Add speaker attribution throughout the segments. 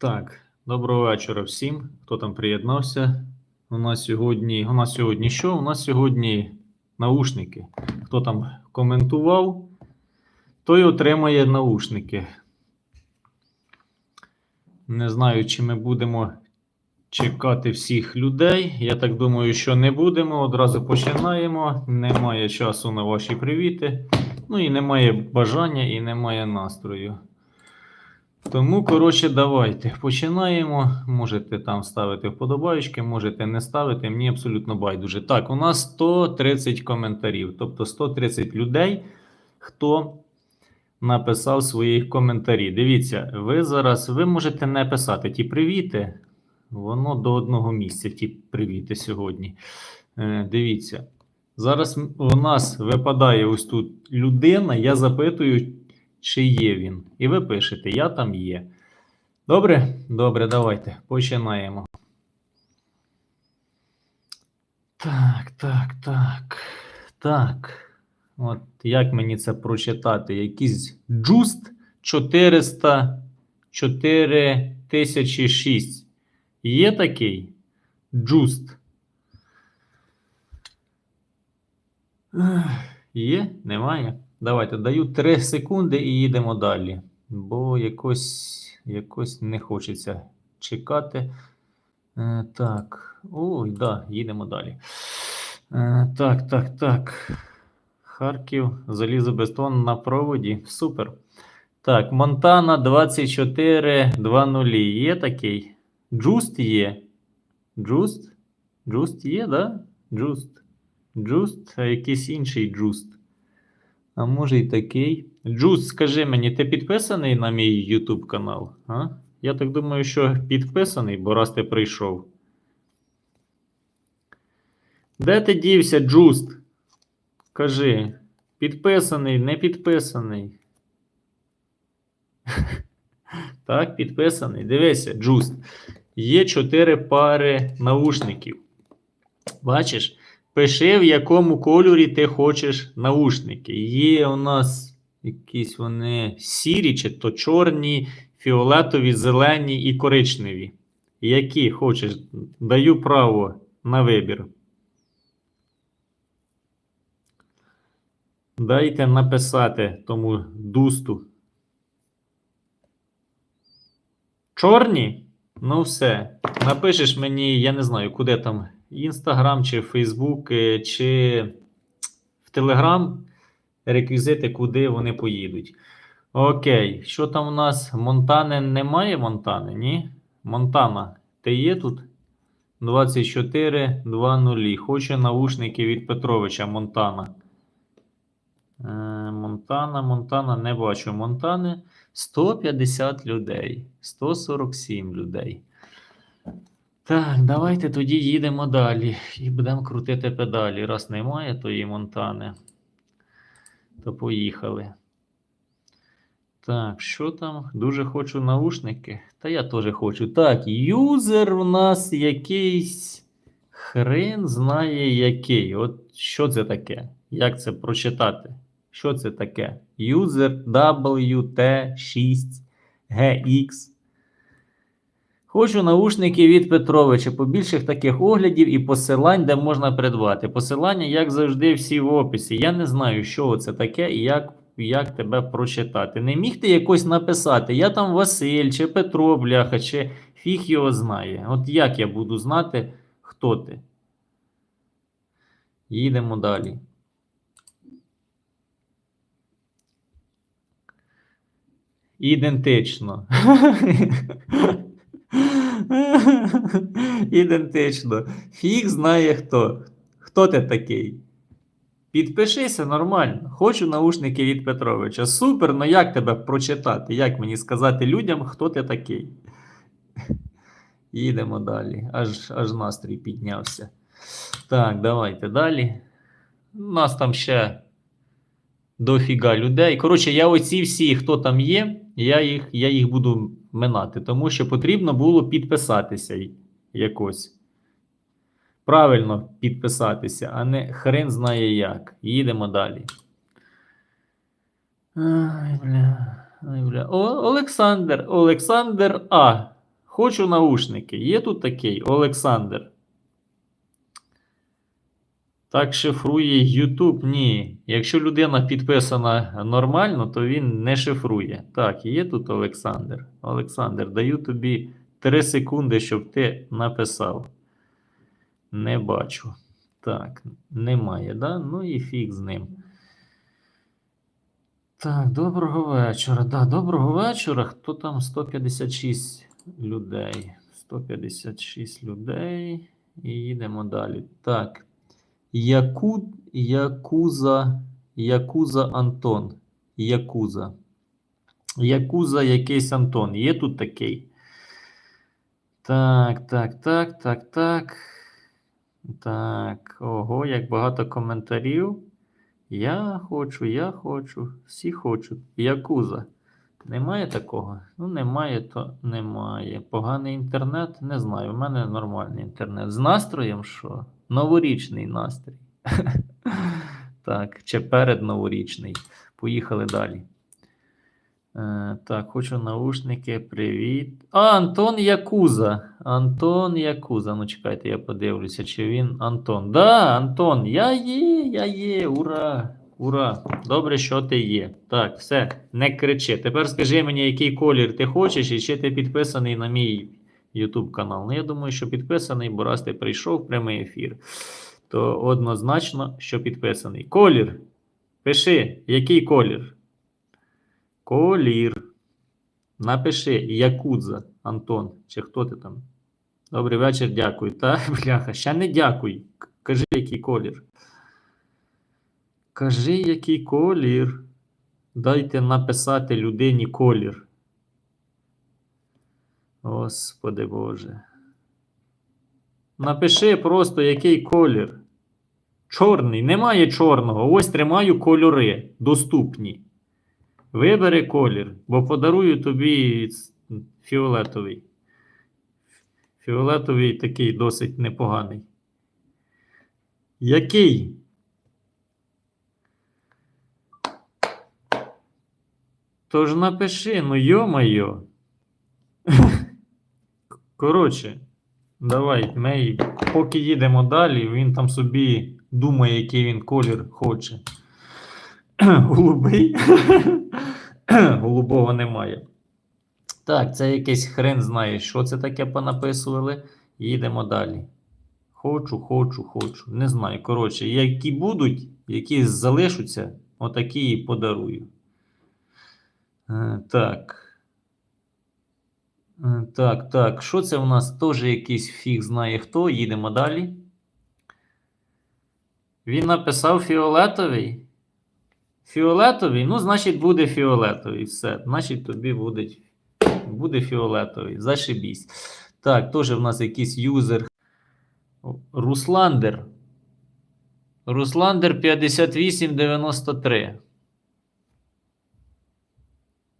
Speaker 1: Так, доброго вечора всім, хто там приєднався. У нас сьогодні, у нас сьогодні що? У нас сьогодні наушники. Хто там коментував, той отримає наушники. Не знаю, чи ми будемо чекати всіх людей. Я так думаю, що не будемо. Одразу починаємо. Немає часу на ваші привіти. Ну і немає бажання, і немає настрою. Тому, коротше, давайте починаємо. Можете там ставити вподобайки, можете не ставити. Мені абсолютно байдуже. Так, у нас 130 коментарів, тобто 130 людей, хто написав свої коментарі. Дивіться, ви зараз ви можете не писати ті привіти. Воно до одного місця, ті привіти сьогодні. Е, дивіться. Зараз у нас випадає ось тут людина. Я запитую, чи є він. І ви пишете, я там є. Добре? Добре, давайте починаємо. Так, так, так. Так. От як мені це прочитати? Якийсь джуст 400 4006. Є такий? Джуст. Є? Немає? Давайте даю 3 секунди і їдемо далі. Бо якось, якось не хочеться чекати. Е, так. Ой, да, їдемо далі. Е, так, так, так. Харків, залізобетон на проводі. Супер. Так, Монтана 2420. Є такий? Джуст є. Джуст? Джуст є, да? Джуст. Джуст, а якийсь інший джуст. А може і такий. Джуст, скажи мені, ти підписаний на мій YouTube канал? А? Я так думаю, що підписаний, бо раз ти прийшов. Де ти дівся, Джуст? Кажи, підписаний, не підписаний. Так, підписаний. Дивися, Джуст. Є чотири пари наушників. Бачиш? Пиши, в якому кольорі ти хочеш наушники. Є у нас якісь вони сірі, чи то чорні, фіолетові, зелені і коричневі. Які хочеш, даю право на вибір. Дайте написати тому дусту. Чорні? Ну, все. Напишеш мені, я не знаю, куди там. Інстаграм чи Фейсбук, чи в Телеграм реквізити, куди вони поїдуть. Окей, що там у нас? Монтани немає Монтани? Ні? Монтана, ти є тут? 24.00. Хочу наушники від Петровича Монтана. Е, Монтана, Монтана, не бачу Монтани. 150 людей. 147 людей. Так, давайте тоді їдемо далі і будемо крутити педалі. Раз немає тої Монтани, то поїхали. Так, що там? Дуже хочу наушники. Та я теж хочу. Так, юзер у нас якийсь хрен знає який. От що це таке? Як це прочитати? Що це таке? Юзер WT6GX. Хочу наушники від Петровича. Побільших таких оглядів і посилань, де можна придбати. Посилання, як завжди, всі в описі. Я не знаю, що це таке і як, як тебе прочитати. Не міг ти якось написати. Я там Василь, чи Петро, бляха, чи фіг його знає. От як я буду знати, хто ти? Їдемо далі. Ідентично. Ідентично. Фіг знає хто. Хто ти такий? Підпишися нормально. Хочу наушники від Петровича. Супер, ну як тебе прочитати? Як мені сказати людям, хто ти такий? Їдемо далі. Аж, аж настрій піднявся. Так, давайте далі. У нас там ще дофіга людей. Коротше, я оці всі, хто там є, я їх, я їх буду минати, тому що потрібно було підписатися якось. Правильно підписатися, а не хрен знає як. Їдемо далі. Ай, бля. Ай, бля. О, Олександр. Олександр А. Хочу наушники. Є тут такий Олександр. Так шифрує YouTube? Ні. Якщо людина підписана нормально, то він не шифрує. Так, є тут Олександр. Олександр, даю тобі 3 секунди, щоб ти написав. Не бачу. Так, немає, да? Ну і фіг з ним. Так, доброго вечора. Да, доброго вечора. Хто там 156 людей? 156 людей. І їдемо далі. Так. Яку, Якуза, Якуза Антон. Якуза. Якуза якийсь Антон. Є тут такий? Так, так, так, так, так. Так. Ого, як багато коментарів. Я хочу, я хочу, всі хочуть. Якуза. Немає такого? Ну, немає, то немає. Поганий інтернет? Не знаю. У мене нормальний інтернет. З настроєм що? Новорічний настрій. Так, чи перед новорічний. Поїхали далі. Е, так, хочу наушники. Привіт. А, Антон Якуза. Антон Якуза. Ну, чекайте, я подивлюся, чи він Антон. Да, Антон, я є, я є. Ура! Ура! Добре, що ти є. Так, все, не кричи. Тепер скажи мені, який колір ти хочеш, і чи ти підписаний на мій YouTube канал. Ну, я думаю, що підписаний, бо раз ти прийшов в прямий ефір, то однозначно, що підписаний. Колір. Пиши, який колір? Колір. Напиши Якудза, Антон, чи хто ти там? Добрий вечір, дякую. Та, бляха, ще не дякуй. Кажи, який колір. Кажи, який колір. Дайте написати людині колір. Господи Боже. Напиши просто, який колір. Чорний. Немає чорного. Ось тримаю кольори доступні. Вибери колір, бо подарую тобі фіолетовий. Фіолетовий такий досить непоганий. Який? Тож напиши, ну йо-майо. Коротше, давай, ми поки їдемо далі, він там собі думає, який він колір хоче. Голубий. Голубого немає. Так, це якийсь хрен знає, що це таке понаписували. Їдемо далі. Хочу, хочу, хочу. Не знаю. Коротше, які будуть, які залишаться, отакі і подарую. Е, Так. Так, так. Що це у нас? Теж якийсь фіг знає хто. Їдемо далі. Він написав фіолетовий. Фіолетовий, ну, значить, буде фіолетовий. Все. Значить, тобі буде, буде фіолетовий. Зашибісь. Так, теж в нас якийсь юзер. Русландер. Русландер 5893.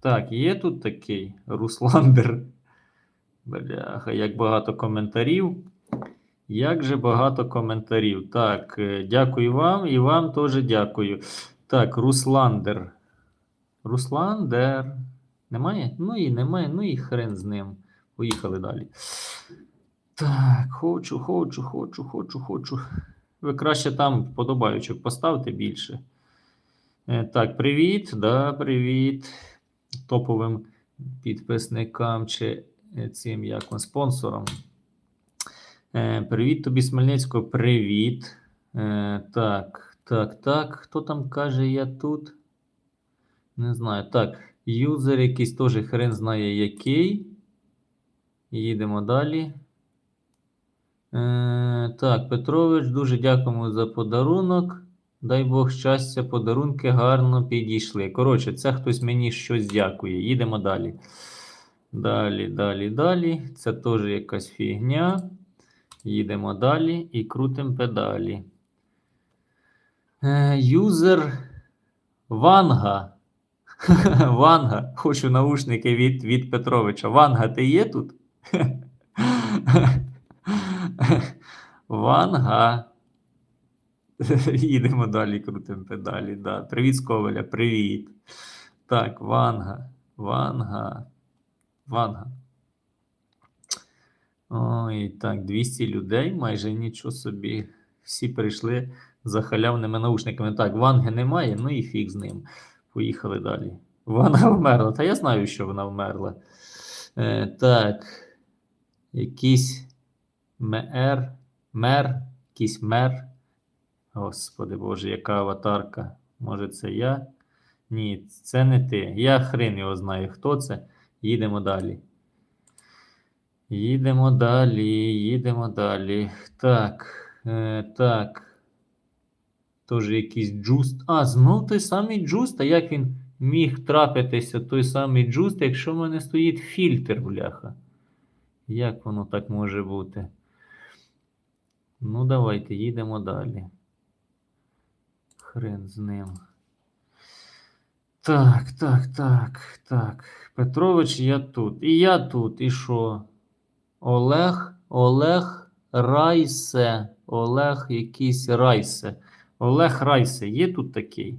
Speaker 1: Так, є тут такий Русландер. Бляха, як багато коментарів. Як же багато коментарів. Так, е, дякую вам і вам теж дякую. Так, Русландер. Русландер. Немає? Ну і немає, ну і хрен з ним. Поїхали далі. Так, хочу, хочу, хочу, хочу, хочу. Ви краще там вподобаючок поставте більше. Е, Так, привіт, да, привіт. Топовим підписникам чи цим як он, спонсорам. Е, Привіт тобі, Смельницького, привіт. Е, Так, так, так. Хто там каже, я тут? Не знаю. Так, юзер якийсь теж хрен знає який. Їдемо далі. Е, так, Петрович, дуже дякуємо за подарунок. Дай Бог щастя, подарунки гарно підійшли. Коротше, це хтось мені щось дякує. Їдемо далі. Далі, далі, далі. Це теж якась фігня. Їдемо далі і крутимо педалі. Е, Юзер Ванга. Ванга. Хочу наушники від, від Петровича. Ванга, ти є тут? Ванга. Їдемо далі, крутимо педалі. Да. Привіт, з Коваля, привіт. Так, Ванга. Ванга. Ванга. Ой, так, 200 людей, майже нічого собі. Всі прийшли за халявними наушниками. Так, Ванги немає, ну і фіг з ним. Поїхали далі. Вона вмерла. Та я знаю, що вона вмерла. Е, так. Якийсь мер, мер, якийсь мер. Господи Боже, яка аватарка. Може, це я? Ні, це не ти. Я хрен його знаю, хто це. Їдемо далі. Їдемо далі, їдемо далі. Так, е, так. Тоже якийсь джуст. А, знов той самий джуст. А як він міг трапитися, той самий джуст, якщо в мене стоїть фільтр, бляха? Як воно так може бути? Ну, давайте, їдемо далі. Хрен з ним. Так, так, так, так. Петрович, я тут. І я тут. І що? Олег, Олег Райсе. Олег якийсь Райсе. Олег Райсе. Є тут такий?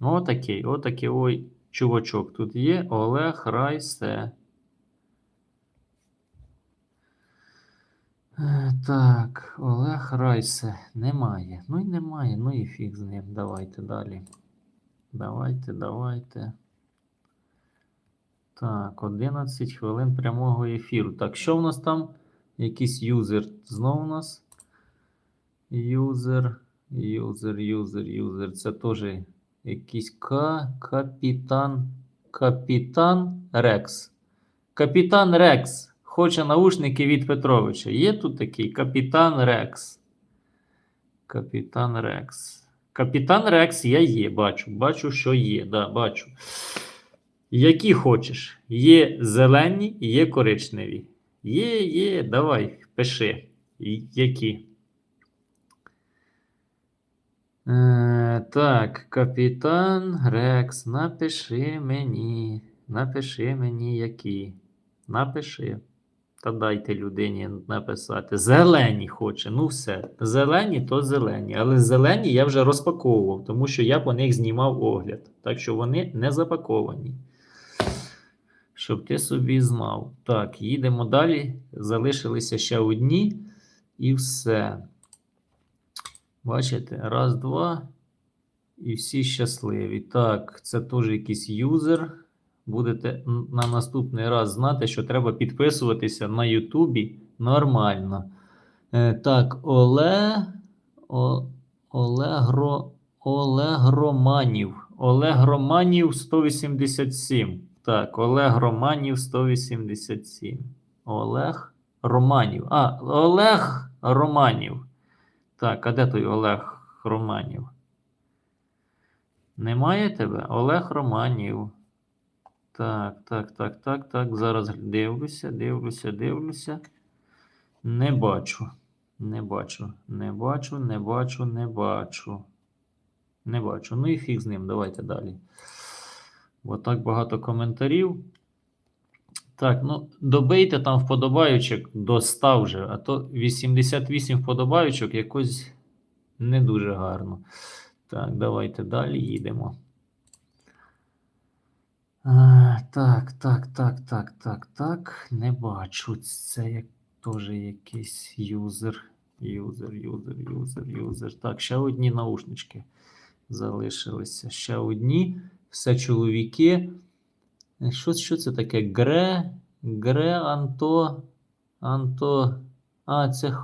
Speaker 1: Отакий, отакий ой, чувачок. Тут є Олег Райсе. Е, Так, Олег Райсе. Немає. Ну і немає. Ну і фіг з ним. Давайте далі. Давайте, давайте. Так, 11 хвилин прямого ефіру. Так, що в нас там? Якийсь юзер. Знову у нас. Юзер, юзер, юзер, юзер. Це теж якийсь К. Капітан. Капітан Рекс. Капітан Рекс. Хоче наушники від Петровича. Є тут такий Капітан Рекс. Капітан Рекс. Капітан Рекс я є, бачу. Бачу, що є. Да, бачу. Які хочеш. Є зелені, є коричневі. Є, є, давай, пиши. Які. Е, так, капітан Рекс, напиши мені. Напиши мені, які. Напиши. Та дайте людині написати. Зелені хоче. Ну все. Зелені то зелені. Але зелені я вже розпаковував, тому що я по них знімав огляд. Так що вони не запаковані. Щоб ти собі знав. Так, їдемо далі. Залишилися ще одні. І все. Бачите, раз, два. І всі щасливі. Так, це теж якийсь юзер. Будете на наступний раз знати, що треба підписуватися на Ютубі нормально. Е, так, Оле. О, Олегро, Олегроманів. Олег Романів 187. Так, Олег Романів 187. Олег Романів. А, Олег Романів. Так, а де той Олег Романів? Немає тебе? Олег Романів. Так, так, так, так, так. Зараз дивлюся, дивлюся, дивлюся. Не бачу. Не бачу. Не бачу, не бачу, не бачу. Не бачу. Ну і фіг з ним. Давайте далі. Бо так багато коментарів. Так, ну добийте там вподобаючок до 100 вже, а то 88 вподобаючок якось не дуже гарно. Так, давайте далі їдемо. А, так, так, так, так, так, так. Не бачу. Це як теж якийсь юзер. Юзер, юзер, юзер, юзер. Так, ще одні наушнички залишилися. Ще одні. Все чоловіки. Що, що це таке? Гре, Гре, Анто, Анто. А, це,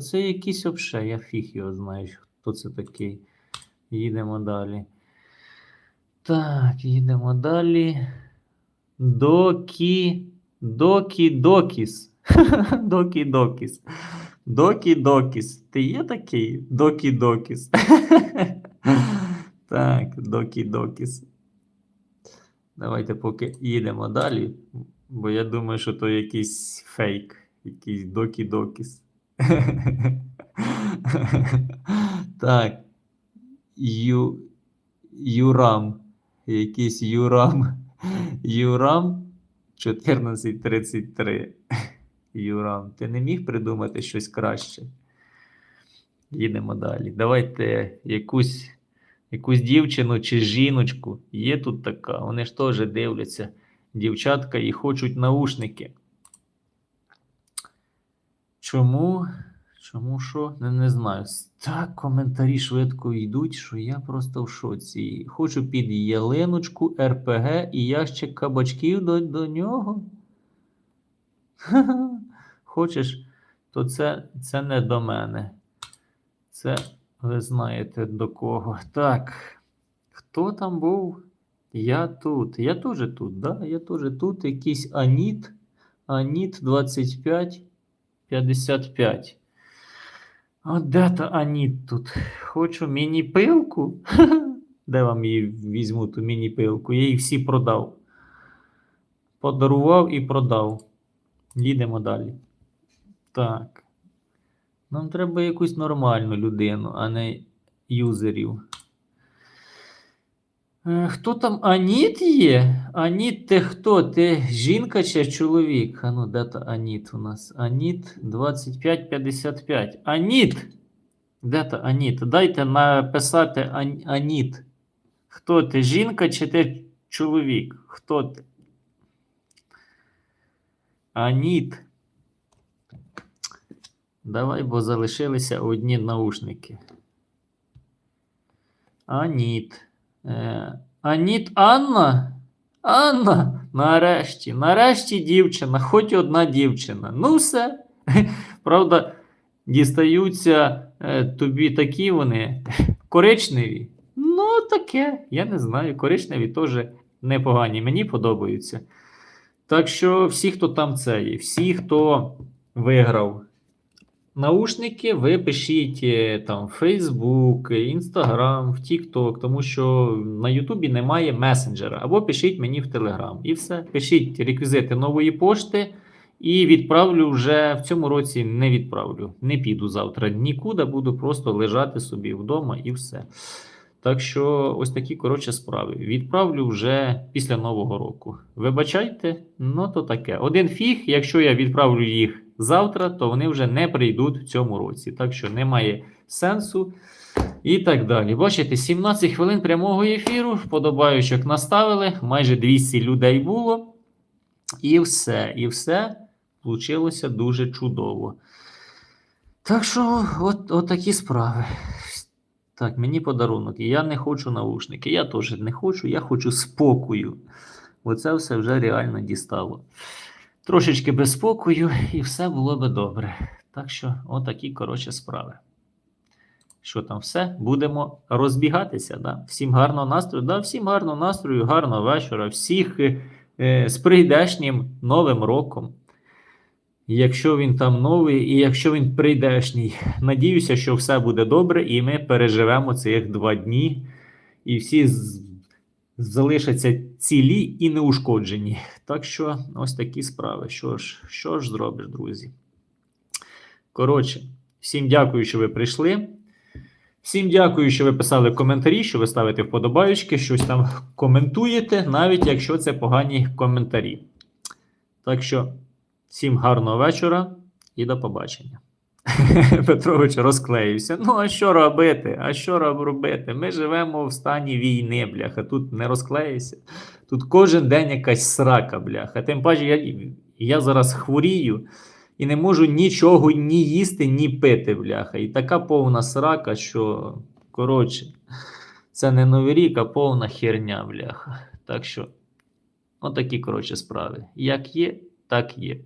Speaker 1: це якийсь вообще, я фіг його знаю, хто це такий. Їдемо далі. Так, їдемо далі. Докі. Докі Докіс. Докі Докіс. Докі Докіс. Ти є такий? Докі Докіс. Так, Докі Докіс. Давайте поки їдемо далі, бо я думаю, що то якийсь фейк, якийсь Докі Докіс. Так. Ю... Юрам. Якийсь Юрам. Юрам 1433. Юрам, ти не міг придумати щось краще? Їдемо далі. Давайте якусь, якусь дівчину чи жіночку. Є тут така. Вони ж теж дивляться. Дівчатка і хочуть наушники. Чому? Чому що? Не, не знаю. Так, коментарі швидко йдуть, що я просто в шоці. Хочу під ялиночку, РПГ і ящик кабачків до, до нього. Ха-ха. Хочеш, то це, це не до мене. Це ви знаєте до кого. Так. Хто там був? Я тут. Я теж тут, да? Я теж тут. Якийсь Аніт. Аніт 25 55. А де та Аніт тут? Хочу міні-пилку. Де вам її візьму ту міні-пилку? Я їх всі продав. Подарував і продав. Їдемо далі. Так. Нам треба якусь нормальну людину, а не юзерів. Е, Хто там Аніт є? Аніт, ти хто? Ти жінка чи чоловік? А ну, де та Аніт у нас? Аніт 2555. Аніт! Де та Аніт? Дайте написати Аніт. Хто ти? Жінка чи ти чоловік? Хто ти? Аніт. Давай, бо залишилися одні наушники. Аніт. Е, Аніт Анна? Анна, нарешті, нарешті дівчина, хоч одна дівчина. Ну, все. Правда, дістаються е, тобі такі вони коричневі. Ну, таке, я не знаю. Коричневі теж непогані. Мені подобаються. Так що всі, хто там це є, всі, хто виграв Наушники ви пишіть е, там в Facebook, Instagram, в TikTok, тому що на Ютубі немає месенджера. Або пишіть мені в Telegram. І все. Пишіть реквізити нової пошти і відправлю вже в цьому році не відправлю. Не піду завтра нікуди, буду просто лежати собі вдома і все. Так що ось такі коротше справи. Відправлю вже після Нового року. Вибачайте, ну то таке. Один фіг, якщо я відправлю їх завтра, то вони вже не прийдуть в цьому році. Так що немає сенсу. І так далі. Бачите, 17 хвилин прямого ефіру. Вподобаючок наставили. Майже 200 людей було. І все. І все вийшло дуже чудово. Так що, от, от такі справи. Так, мені подарунок. Я не хочу наушники. Я теж не хочу, я хочу спокою. Оце все вже реально дістало. Трошечки без спокою, і все було би добре. Так що, отакі, коротше, справи. Що там все? Будемо розбігатися. Да? Всім гарного настрою. Да, всім гарного настрою, гарного вечора, всіх е, з прийдешнім Новим роком. Якщо він там новий, і якщо він прийдешній, надіюся, що все буде добре, і ми переживемо цих два дні, і всі залишаться цілі і неушкоджені. Так що, ось такі справи. Що ж, що ж зробиш, друзі? Коротше, всім дякую, що ви прийшли. Всім дякую, що ви писали коментарі, що ви ставите вподобаючки, щось там коментуєте, навіть якщо це погані коментарі. Так що, всім гарного вечора і до побачення. Петрович розклеївся. Ну, а що робити? А що робити? Ми живемо в стані війни, бляха. Тут не розклеївся. Тут кожен день якась срака, бляха. Тим паче, я, я зараз хворію і не можу нічого ні їсти, ні пити, бляха. І така повна срака, що, коротше, це не новий рік, а повна херня, бляха. Так що, отакі, коротше, справи. Як є, так є.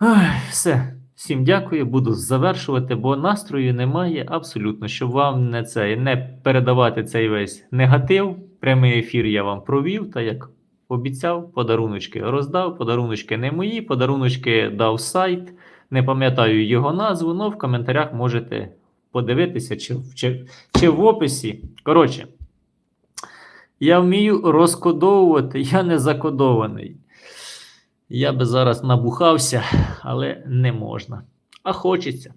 Speaker 1: Ой, все. Всім дякую, буду завершувати, бо настрою немає абсолютно, щоб вам не це не передавати цей весь негатив. Прямий ефір я вам провів, та як обіцяв, подаруночки роздав. Подаруночки не мої, подаруночки дав сайт. Не пам'ятаю його назву, але в коментарях можете подивитися чи, чи, чи в описі. Коротше, я вмію розкодовувати, я не закодований. Я би зараз набухався, але не можна. А хочеться.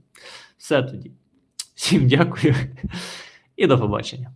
Speaker 1: Все тоді. Всім дякую і до побачення.